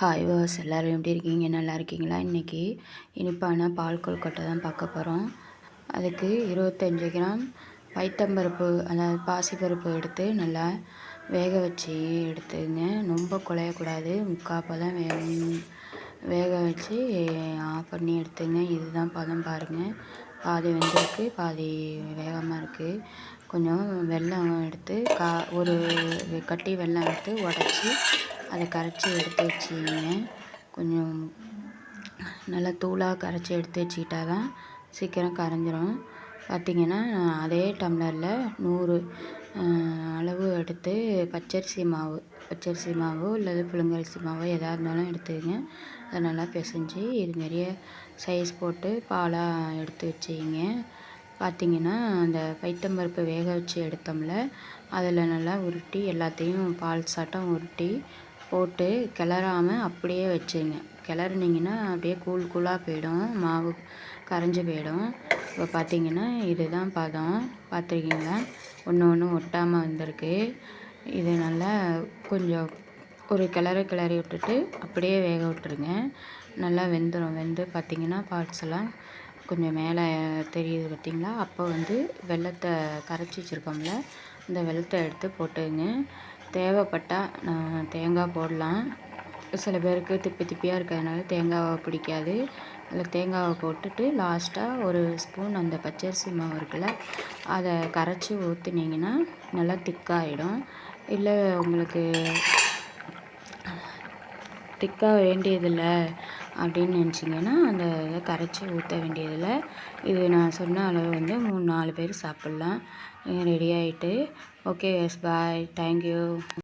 Hi was எல்லோரும் எப்படி இருக்கீங்க? நல்லா இருக்கீங்களா? இன்றைக்கி இனிப்பான பால் கொல்கட்டை தான் பார்க்க போகிறோம் அதுக்கு இருபத்தஞ்சி கிராம் பைத்தம்பருப்பு அதாவது பாசிப்பருப்பு எடுத்து நல்லா வேக வச்சு எடுத்துங்க. ரொம்ப குழையக்கூடாது. முக்கால் பதம் வே வேக வச்சு ஆஃப் பண்ணி எடுத்துங்க. இதுதான் பதம் பாருங்கள் பாதி வெந்திருக்கு பாதி வேகமாக இருக்குது கொஞ்சம் வெல்லம் எடுத்து கா ஒரு கட்டி வெல்லம் எடுத்து உடச்சி அதை கரைச்சி எடுத்து வச்சுக்கிங்க. கொஞ்சம் நல்லா தூளாக கரைச்சி எடுத்து வச்சுக்கிட்டா தான் சீக்கிரம் கரைஞ்சிரும். பார்த்திங்கன்னா அதே டம்ளரில் நூறு அளவு எடுத்து பச்சரிசி மாவு பச்சரிசி மாவு இல்லது புழுங்கரிசி மாவு எதாக இருந்தாலும் எடுத்துக்கங்க. அதை நல்லா பிசைஞ்சி இது நிறைய சைஸ் போட்டு பாலாக எடுத்து வச்சுக்கிங்க. பார்த்திங்கன்னா அந்த பைத்தம்பருப்பு வேக வச்சு எடுத்தோம்ல அதில் நல்லா உருட்டி எல்லாத்தையும் பால் சாட்டம் உருட்டி போட்டு கிளறாமல் அப்படியே வச்சுருங்க. கிளறுனீங்கன்னா அப்படியே கூழ் கூழாக போயிடும். மாவு கரைஞ்சி போயிடும். இப்போ பார்த்தீங்கன்னா இதுதான் பதம். பார்த்துருக்கீங்களா? ஒன்று ஒன்று ஒட்டாமல் வந்திருக்கு. இது நல்லா கொஞ்சம் ஒரு கிளறு கிளறி விட்டுட்டு அப்படியே வேக விட்டுருங்க. நல்லா வெந்துடும் வெந்து பார்த்திங்கன்னா பார்ட்ஸ் எல்லாம் கொஞ்சம் மேலே தெரியுது பார்த்திங்களா? அப்போ வந்து வெள்ளத்தை கரைச்சி வச்சுருக்கோம்ல இந்த வெள்ளத்தை எடுத்து போட்டுங்க. தேவைப்பட்டால் நான் தேங்காய் போடலாம். சில பேருக்கு திப்பி திப்பியாக இருக்கிறதுனால தேங்காவை பிடிக்காது. அதில் தேங்காவை போட்டுட்டு லாஸ்ட்டாக ஒரு ஸ்பூன் அந்த பச்சரிசி மாவு இருக்குல்ல அதை கரைச்சி ஊற்றுனீங்கன்னா நல்லா திக்காகிடும் இல்லை உங்களுக்கு திக்காக வேண்டியதில்லை. அப்படின்னு நினச்சிங்கன்னா அந்த இதை கரைச்சி ஊற்ற வேண்டியதில் இது நான் சொன்ன அளவு வந்து மூணு நாலு பேர் சாப்பிட்லாம். ரெடி ஆகிட்டு ஓகே எஸ் பாய் தேங்க்யூ